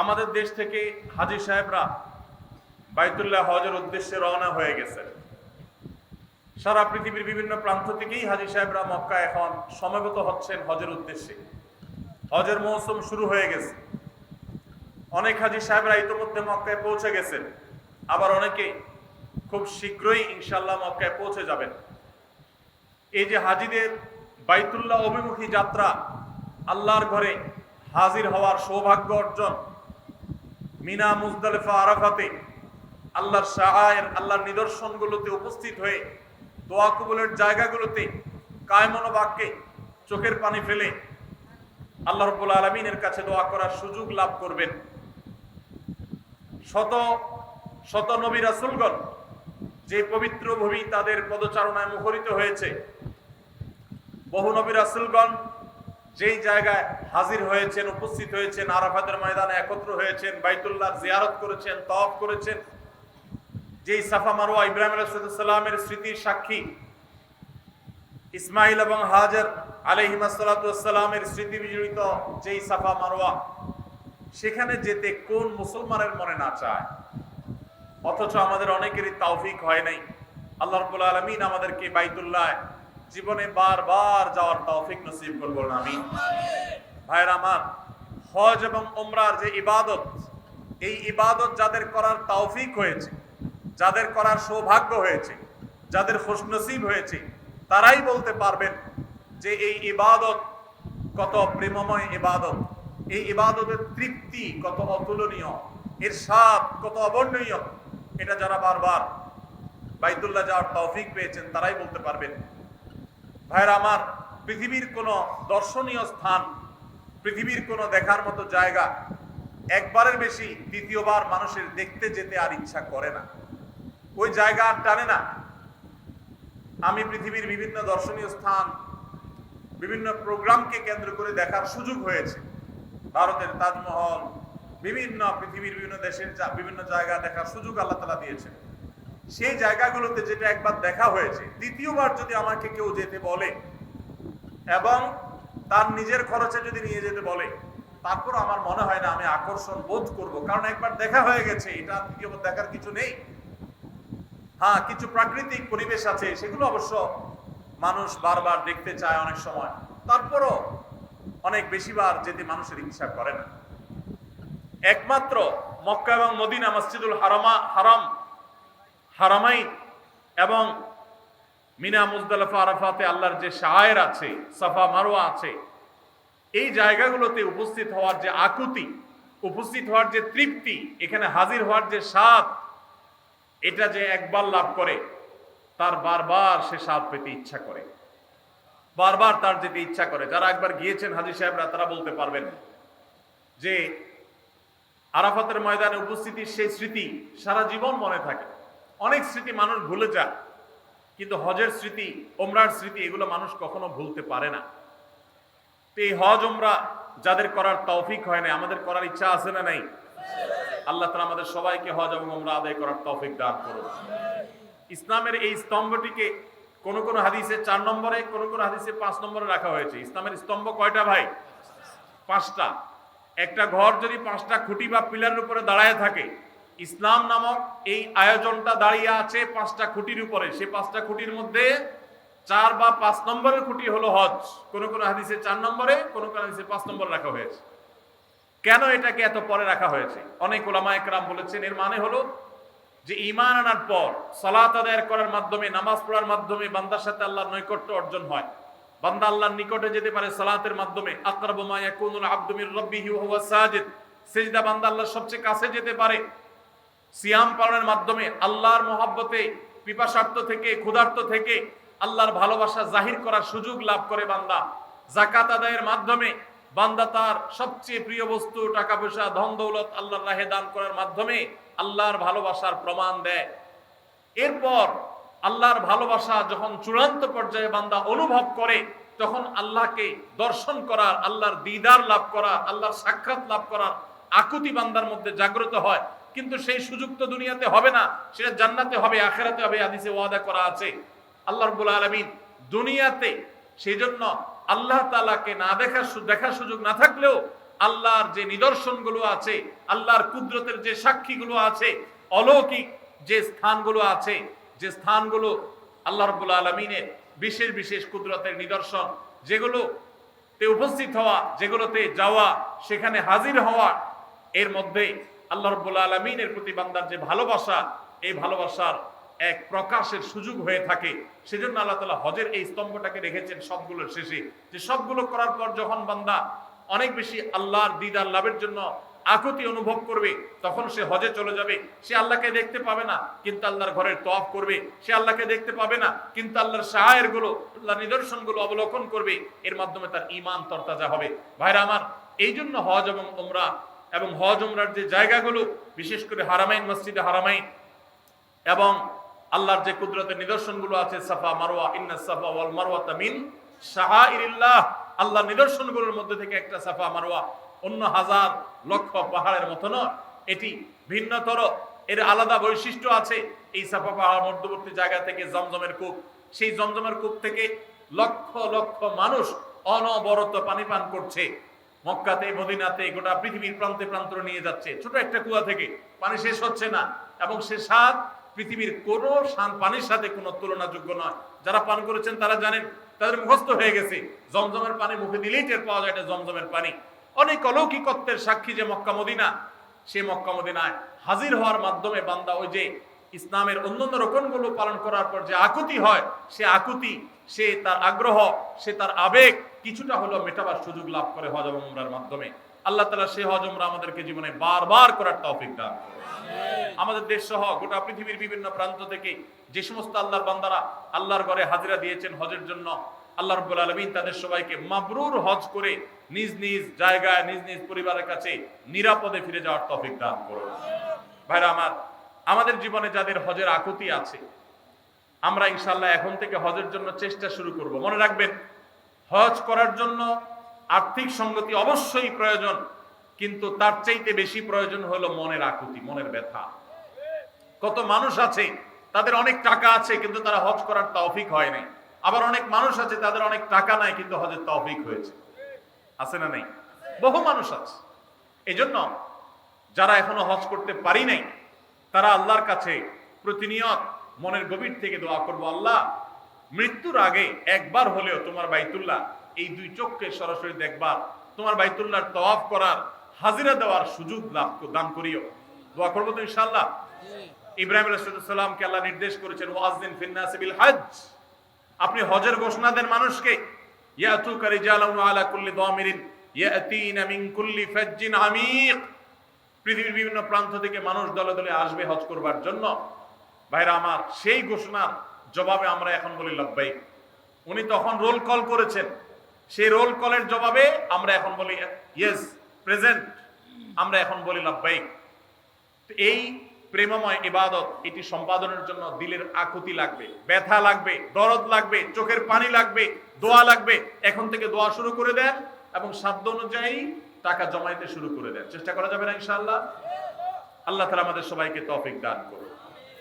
আমাদের দেশ থেকে হাজি সাহেবরা বাইতুল্লাহ হজের উদ্দেশ্যে রওনা হয়ে গেছেন সারা পৃথিবীর বিভিন্ন প্রান্ত থেকেই হাজি সাহেবরা মক্কা এখন সমবেত হচ্ছেন হজের উদ্দেশ্যে। হজের মৌসুম শুরু হয়ে গেছে। অনেক হাজি সাহেবরা ইতিমধ্যে মক্কায় পৌঁছে গেছেন। আবার অনেকে খুব শীঘ্রই ইনশাল্লাহ মক্কায় পৌঁছে যাবেন। এই যে হাজিদের বাইতুল্লাহ অভিমুখী যাত্রা আল্লাহর ঘরে হাজির হওয়ার সৌভাগ্য অর্জন মিনা মুজদালিফা আরাফাতে আল্লাহর সাহায়ের আল্লাহর নিদর্শনগুলোতে উপস্থিত হয়ে, দোয়া কবুলের জায়গাগুলোতে কায়মন বাক্যে চোখের পানি ফেলে আল্লাহ রব্বুল আলমিনের কাছে দোয়া করার সুযোগ লাভ করবেন। শত শত নবী রাসুলগণ যে পবিত্র ভূমি তাদের পদচারণায় মুখরিত হয়েছে, বহু নবী রাসুলগণ যেই জায়গায় হাজির হয়েছেন, উপস্থিত হয়েছেন, আরাফাতের ময়দানে একত্র হয়েছেন বাইতুল্লাহ জিয়ারত করেছেন তফ করেছেন, যেই সাফা মারোয়া ইব্রাহিম আলাইসাল্লামের স্মৃতির সাক্ষী, ইসমাইল এবং হাজার আলহিমাসাল্লামের স্মৃতি বিজড়িত যেই সাফা মারোয়া সেখানে যেতে কোন মুসলমানের মনে না চায়? অথচ আমাদের অনেকেরই তৌফিক হয় নাই। আল্লাহ রব্বুল আলমিন আমাদেরকে বাইতুল্লাহ জীবনে বারবার যাওয়ার তৌফিক নসিব করব আমি ভাইয়ের আমার, হজ এবং ওমরার যে ইবাদত, এই ইবাদত যাদের করার তৌফিক হয়েছে, যাদের করার সৌভাগ্য হয়েছে, যাদের খুশনসিব হয়েছে, তারাই বলতে পারবেন যে এই ইবাদত কত প্রেমময় ইবাদত, এই ইবাদতের তৃপ্তি কত অতুলনীয় এর স্বাদ কত অবর্ণনীয়, এটা যারা বারবার বাইতুল্লাহ যাওয়ার তৌফিক পেয়েছেন, তারাই বলতে পারবেন ভাইরা, আমার পৃথিবীর কোনো দর্শনীয় স্থান, পৃথিবীর কোনো দেখার মতো জায়গা একবারের বেশি দ্বিতীয়বার মানুষের দেখতে যেতে আর ইচ্ছা করে না। ওই জায়গা আর টানে না। আমি পৃথিবীর বিভিন্ন দর্শনীয় স্থান, বিভিন্ন প্রোগ্রামকে কেন্দ্র করে দেখার সুযোগ হয়েছে। ভারতের তাজমহল, বিভিন্ন পৃথিবীর বিভিন্ন দেশের বিভিন্ন জায়গা দেখার সুযোগ আল্লাহ তালা দিয়েছেন। সেই জায়গাগুলোতে যেটা একবার দেখা হয়েছে, দ্বিতীয়বার যদি আমাকে কেউ যেতে বলে এবং তার নিজের খরচে যদি নিয়ে যেতে বলে তারপর আমার মনে হয় না আমি আকর্ষণ বোধ করব। কারণ একবার দেখা হয়ে গেছে, এটা দ্বিতীয়বার দেখার কিছু নেই। হ্যাঁ কিছু প্রাকৃতিক পরিবেশ আছে, সেগুলো অবশ্য মানুষ বারবার দেখতে চায় অনেক সময়। তারপরও অনেক বেশিবার যেতে মানুষের ইচ্ছা করে না। একমাত্র মক্কা এবং মদিনা মসজিদুল হারামা হারাম হারামাইন এবং মিনা, মুজদালিফা, আরাফাতে আল্লাহর যে শায়ের আছে, সাফা মারোয়া আছে, এই জায়গাগুলোতে উপস্থিত হওয়ার যে আকুতি, উপস্থিত হওয়ার যে তৃপ্তি, এখানে হাজির হওয়ার যে স্বাদ, এটা যে একবার লাভ করে, তার বারবার সে স্বাদ পেতে ইচ্ছা করে। বারবার তার যেতে ইচ্ছা করে। যারা একবার গিয়েছেন হাজির সাহেবরা, তারা বলতে পারবেন যে আরাফাতের ময়দানে উপস্থিতির সেই স্মৃতি সারা জীবন মনে থাকে। অনেক স্মৃতি মানুষ ভুলে যায় কিন্তু হজের স্মৃতি ওমরার স্মৃতি, এগুলো মানুষ কখনো ভুলতে পারে না। তো এই হজ ওমরা যাদের করার তৌফিক হয় না আমাদের করার ইচ্ছা আছে না নাই? আল্লাহ তালা আমাদের সবাইকে হজ এবং ওমরা আদায় করার তৌফিক দান করুন। ইসলামের এই স্তম্ভটিকে কোন কোন হাদিসে চার নম্বরে, কোন কোন হাদিসে পাঁচ নম্বরে রাখা হয়েছে। ইসলামের স্তম্ভ কয়টা ভাই? পাঁচটা। একটা ঘর যদি পাঁচটা খুঁটি বা পিলারের উপরে দাঁড়ায় থাকে ইসলাম নামক এই আয়োজনটা দাঁড়িয়ে আছে পাঁচটা খুঁটির উপরে। সে পাঁচটা খুঁটির মধ্যে চার বা পাঁচ নম্বরের খুঁটি হলো হজ। কোন কোন হাদিসে চার নম্বরে, কোন কোন হাদিসে পাঁচ নম্বরে রাখা হয়েছে। কেন এটাকে এত পরে রাখা হয়েছে? অনেক ওলামা একরাম বলেছেন, এর মানে হলো যে ইমান আনার পর, সালাত আদায়ের করার মাধ্যমে, নামাজ পড়ার মাধ্যমে বান্দার সাথে আল্লাহর নৈকট্য অর্জন হয়। বান্দা আল্লাহর নিকটে যেতে পারে সালাতের মাধ্যমে। আকরাবু মা ইয়াকুনুল আবদু মির রাব্বিহি ওয়া হুয়া সাজিদ। সিজদা বান্দা আল্লাহর সবচেয়ে কাছে যেতে পারে। সিয়াম পালনের মাধ্যমে আল্লাহর মহাব্বতে, পিপাসার্থ থেকে, ক্ষুধার্ত থেকে আল্লাহর ভালোবাসা জাহির করার সুযোগ লাভ করে বান্দা। জাকাত আদায়ের মাধ্যমে বান্দা তার সবচেয়ে প্রিয় বস্তু টাকা পয়সা ধন দৌলত আল্লাহর রাহে দান করার মাধ্যমে আল্লাহর ভালোবাসার প্রমাণ দেয়। এরপর আল্লাহর ভালোবাসা যখন চূড়ান্ত পর্যায়ে বান্দা অনুভব করে, তখন আল্লাহকে দর্শন করার, আল্লাহর দিদার লাভ করা আল্লাহর সাক্ষাৎ লাভ করার আকুতি বান্দার মধ্যে জাগ্রত হয়। কিন্তু সেই সুযোগ তো দুনিয়াতে হবে না, সেটা জান্নাতে হবে, আখেরাতে হবে, হাদিসে ওয়াদা করা আছে। আল্লাহ রব্বুল আলমিন দুনিয়াতে সেই জন্য আল্লাহ তালাকে না দেখার দেখার সুযোগ না থাকলেও আল্লাহর যে নিদর্শনগুলো আছে, আল্লাহর কুদরতের যে সাক্ষীগুলো আছে, অলৌকিক যে স্থানগুলো আছে, যে স্থানগুলো আল্লাহ রব্বুল আলমিনের বিশেষ বিশেষ কুদরতের নিদর্শন যেগুলো উপস্থিত হওয়া, যেগুলোতে যাওয়া, সেখানে হাজির হওয়া, এর মধ্যে আল্লাহ রব্বুল আলমিনের প্রতি বান্দার যে ভালোবাসা, এই ভালোবাসার এক প্রকাশের সুযোগ হয়ে থাকে। সেজন্য আল্লাহ তালা হজের এই স্তম্ভটাকে রেখেছেন সবগুলোর শেষে। যে সবগুলো করার পর যখন বান্দা অনেক বেশি আল্লাহর দিদার লাভের জন্য আকুতি অনুভব করবে, তখন সে হজে চলে যাবে। সে আল্লাহকে দেখতে পাবে না, কিন্তু আল্লাহর ঘরের তফ করবে। সে আল্লাহকে দেখতে পাবে না, কিন্তু আল্লাহর সাহায়েরগুলো আল্লাহ নিদর্শনগুলো অবলোকন করবে। এর মাধ্যমে তার ইমান তরতাজা হবে। ভাইরা আমার এই জন্য হজ এবং ওমরা এবং হজ ওমরার যে জায়গাগুলো, বিশেষ করে হারামাইন মসজিদে হারামাইন, এবং আল্লাহর যে কুদরতের নিদর্শনগুলো আছে, সাফা, মারওয়া, ইন্না সাফা ওয়াল মারওয়া তামিন শাহাইরিল্লাহ আল্লাহর নিদর্শনগুলোর মধ্যে থেকে একটা সাফা, মারওয়া, অন্য হাজার লক্ষ পাহাড়ের মতো নয়। এটি ভিন্নতর, এর আলাদা বৈশিষ্ট্য আছে এই সাফা পাহাড় মধ্যবর্তী জায়গা থেকে জমজমের কূপ। সেই জমজমের কূপ থেকে লক্ষ লক্ষ মানুষ অনবরত পানি পান করছে। মক্কাতে, মদিনাতে, গোটা পৃথিবীর প্রান্তে প্রান্ত নিয়ে যাচ্ছে। ছোট একটা কুয়া থেকে পানি শেষ হচ্ছে না এবং সে স্বাদ পৃথিবীর কোনো পানির সাথে কোনো তুলনাযোগ্য নয়। যারা পান করেছেন তারা জানেন, তাদের মুখস্থ হয়ে গেছে। জমজমের পানি মুখে দিলেই টের পাওয়া যায় এটা জমজমের পানি। অনেক অলৌকিকত্বের সাক্ষী যে মক্কা মদিনা, সে মক্কা মদিনায় হাজির হওয়ার মাধ্যমে বান্দা ওই যে ইসলামের অন্যান্য রকমগুলো পালন করার পর যে আকুতি হয়, সে আকুতি, সে তার আগ্রহ, সে তার আবেগ কিছুটা হলেও মেটাবার সুযোগ লাভ করে হজ এবং উমরার মাধ্যমে। আল্লাহ তালা সে হজ উমরা আমাদেরকে জীবনে বারবার করার তৌফিক দান আমাদের দেশ সহ গোটা পৃথিবীর বিভিন্ন প্রান্ত থেকে যে সমস্ত আল্লাহর বান্দারা আল্লাহর ঘরে হাজিরা দিয়েছেন হজের জন্য আল্লাহ রব্বুল আলমিন তাদের সবাইকে মাবরুর হজ করে নিজ নিজ জায়গায় নিজ নিজ পরিবারের কাছে নিরাপদে ফিরে যাওয়ার তৌফিক দান করুন। ভাইরা আমার আমাদের জীবনে যাদের হজের আকুতি আছে আমরা ইনশাল্লাহ এখন থেকে হজের জন্য চেষ্টা শুরু করব। মনে রাখবেন হজ করার জন্য আর্থিক সঙ্গতি অবশ্যই প্রয়োজন, কিন্তু তার চাইতে বেশি প্রয়োজন হলো মনের আকুতি, মনের ব্যথা। কত মানুষ আছে, তাদের অনেক টাকা আছে, কিন্তু তারা হজ করার তৌফিক হয় নাই। আবার অনেক মানুষ আছে, তাদের অনেক টাকা নাই, কিন্তু হজের তৌফিক হয়েছে। আছে না নাই? বহু মানুষ আছে। এই জন্য যারা এখনও হজ করতে পারি নাই, তারা আল্লাহর কাছে প্রতিনিয়ত মনের গভীর থেকে দোয়া করব, আল্লাহ মৃত্যুর আগে একবার হলেও তোমার বাইতুল্লাহ এই দুই চোখকে সরাসরি দেখবার তোমার বাইতুল্লাহর তওয়াফ করার হাজিরা দেওয়ার সুযোগ লাভ দান করিও। দোয়া করব তো ইনশাআল্লাহ? ইব্রাহিম আলাইহিসসালামকে আল্লাহ নির্দেশ করেছেন ওয়াজদিন ফিন্নাসি বিল হজ আপনি হজের ঘোষণা দেন মানুষকে ইয়াতুকা রিজালান আলা কুল্লি দামিরিন ইয়াতিনা মিন কুল্লি ফাজ্জিন আমিক। পৃথিবীর বিভিন্ন প্রান্ত থেকে মানুষ দলে দলে আসবে হজ করবার জন্য। ভাইরা আমার সেই ঘোষণার জবাবে আমরা এখন বলি, লব্বাইক। উনি তখন রোল কল করেছেন। সেই রোল কলের জবাবে আমরা এখন বলি ইয়েস প্রেজেন্ট আমরা এখন বলি, লব্বাইক। এই প্রেমময় ইবাদত, এটি সম্পাদনের জন্য দিলের আকুতি লাগবে, ব্যথা লাগবে, দরদ লাগবে, চোখের পানি লাগবে, দোয়া লাগবে। এখন থেকে দোয়া শুরু করে দেন এবং সাধ্য অনুযায়ী টাকা জমাইতে শুরু করে দেন। চেষ্টা করা যাবে না, ইনশাআল্লাহ? আল্লাহ তালা আমাদের সবাইকে তৌফিক দান করুন